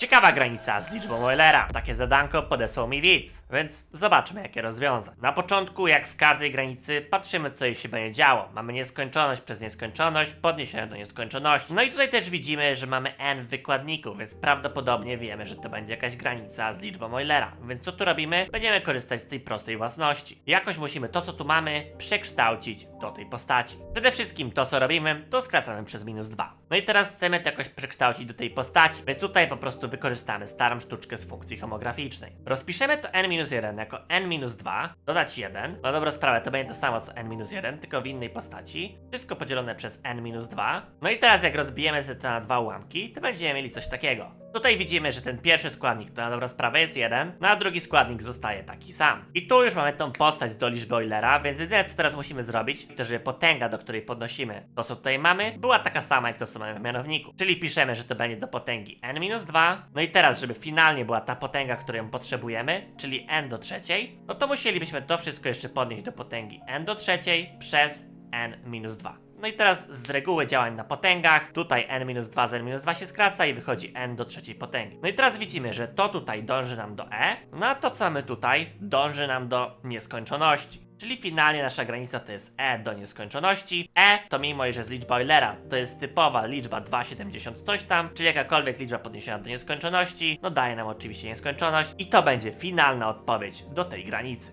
Ciekawa granica z liczbą Eulera. Takie zadanko podesłał mi widz, więc zobaczmy jakie rozwiązać. Na początku, jak w każdej granicy, patrzymy co się będzie działo. Mamy nieskończoność przez nieskończoność, podniesienie do nieskończoności. No i tutaj też widzimy, że mamy n wykładników, więc prawdopodobnie wiemy, że to będzie jakaś granica z liczbą Eulera. Więc co tu robimy? Będziemy korzystać z tej prostej własności. Jakoś musimy to, co tu mamy, przekształcić do tej postaci. Przede wszystkim to, co robimy, to skracamy przez minus 2. No i teraz chcemy to jakoś przekształcić do tej postaci, więc tutaj po prostu wykorzystamy starą sztuczkę z funkcji homograficznej. Rozpiszemy to n-1 jako n-2, dodać 1. Na dobrą sprawę to będzie to samo co n-1, tylko w innej postaci. Wszystko podzielone przez n-2. No i teraz jak rozbijemy to na dwa ułamki, to będziemy mieli coś takiego. Tutaj widzimy, że ten pierwszy składnik to na dobrą sprawę jest 1, no a drugi składnik zostaje taki sam. I tu już mamy tą postać do liczby Eulera, więc jedyne co teraz musimy zrobić, to żeby potęga, do której podnosimy to co tutaj mamy, była taka sama jak to co mamy w mianowniku. Czyli piszemy, że to będzie do potęgi n-2. No i teraz, żeby finalnie była ta potęga, którą potrzebujemy, czyli n do trzeciej, no to musielibyśmy to wszystko jeszcze podnieść do potęgi n do trzeciej przez n-2. No i teraz z reguły działań na potęgach, tutaj n-2 z n-2 się skraca i wychodzi n do trzeciej potęgi. No i teraz widzimy, że to tutaj dąży nam do e, no a to co mamy tutaj dąży nam do nieskończoności. Czyli finalnie nasza granica to jest e do nieskończoności. e to mimo, że jest liczba Eulera, to jest typowa liczba 2,70 coś tam, czyli jakakolwiek liczba podniesiona do nieskończoności, no daje nam oczywiście nieskończoność i to będzie finalna odpowiedź do tej granicy.